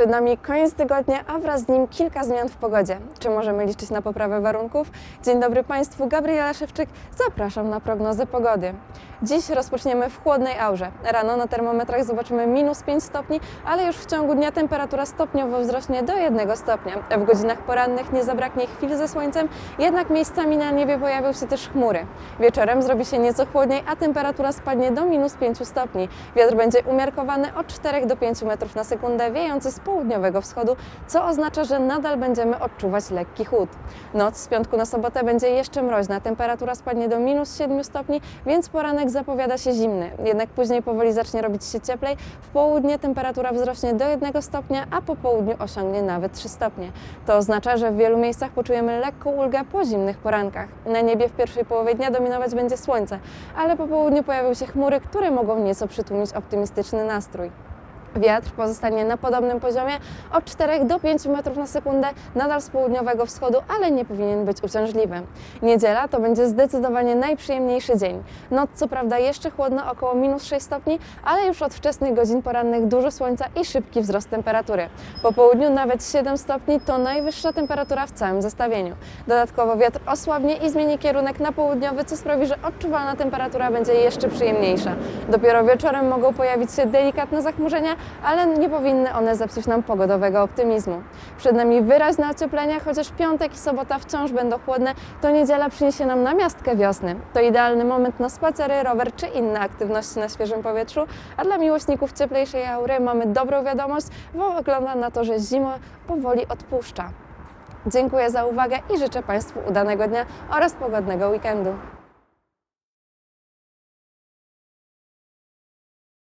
Przed nami koniec tygodnia, a wraz z nim kilka zmian w pogodzie. Czy możemy liczyć na poprawę warunków? Dzień dobry Państwu, Gabriela Szewczyk. Zapraszam na prognozę pogody. Dziś rozpoczniemy w chłodnej aurze. Rano na termometrach zobaczymy minus 5 stopni, ale już w ciągu dnia temperatura stopniowo wzrośnie do 1 stopnia. W godzinach porannych nie zabraknie chwil ze słońcem, jednak miejscami na niebie pojawią się też chmury. Wieczorem zrobi się nieco chłodniej, a temperatura spadnie do minus 5 stopni. Wiatr będzie umiarkowany od 4 do 5 metrów na sekundę, wiejący z południowego wschodu, co oznacza, że nadal będziemy odczuwać lekki chłód. Noc z piątku na sobotę będzie jeszcze mroźna, temperatura spadnie do minus 7 stopni, więc poranek zapowiada się zimny. Jednak później powoli zacznie robić się cieplej, w południe temperatura wzrośnie do 1 stopnia, a po południu osiągnie nawet 3 stopnie. To oznacza, że w wielu miejscach poczujemy lekką ulgę po zimnych porankach. Na niebie w pierwszej połowie dnia dominować będzie słońce, ale po południu pojawią się chmury, które mogą nieco przytłumić optymistyczny nastrój. Wiatr pozostanie na podobnym poziomie od 4 do 5 metrów na sekundę, nadal z południowego wschodu, ale nie powinien być uciążliwy. Niedziela to będzie zdecydowanie najprzyjemniejszy dzień. Noc co prawda jeszcze chłodno, około minus 6 stopni, ale już od wczesnych godzin porannych dużo słońca i szybki wzrost temperatury. Po południu nawet 7 stopni to najwyższa temperatura w całym zestawieniu. Dodatkowo wiatr osłabnie i zmieni kierunek na południowy, co sprawi, że odczuwalna temperatura będzie jeszcze przyjemniejsza. Dopiero wieczorem mogą pojawić się delikatne zachmurzenia, ale nie powinny one zepsuć nam pogodowego optymizmu. Przed nami wyraźne ocieplenie, chociaż piątek i sobota wciąż będą chłodne, to niedziela przyniesie nam namiastkę wiosny. To idealny moment na spacery, rower czy inne aktywności na świeżym powietrzu, a dla miłośników cieplejszej aury mamy dobrą wiadomość, bo wygląda na to, że zima powoli odpuszcza. Dziękuję za uwagę i życzę Państwu udanego dnia oraz pogodnego weekendu.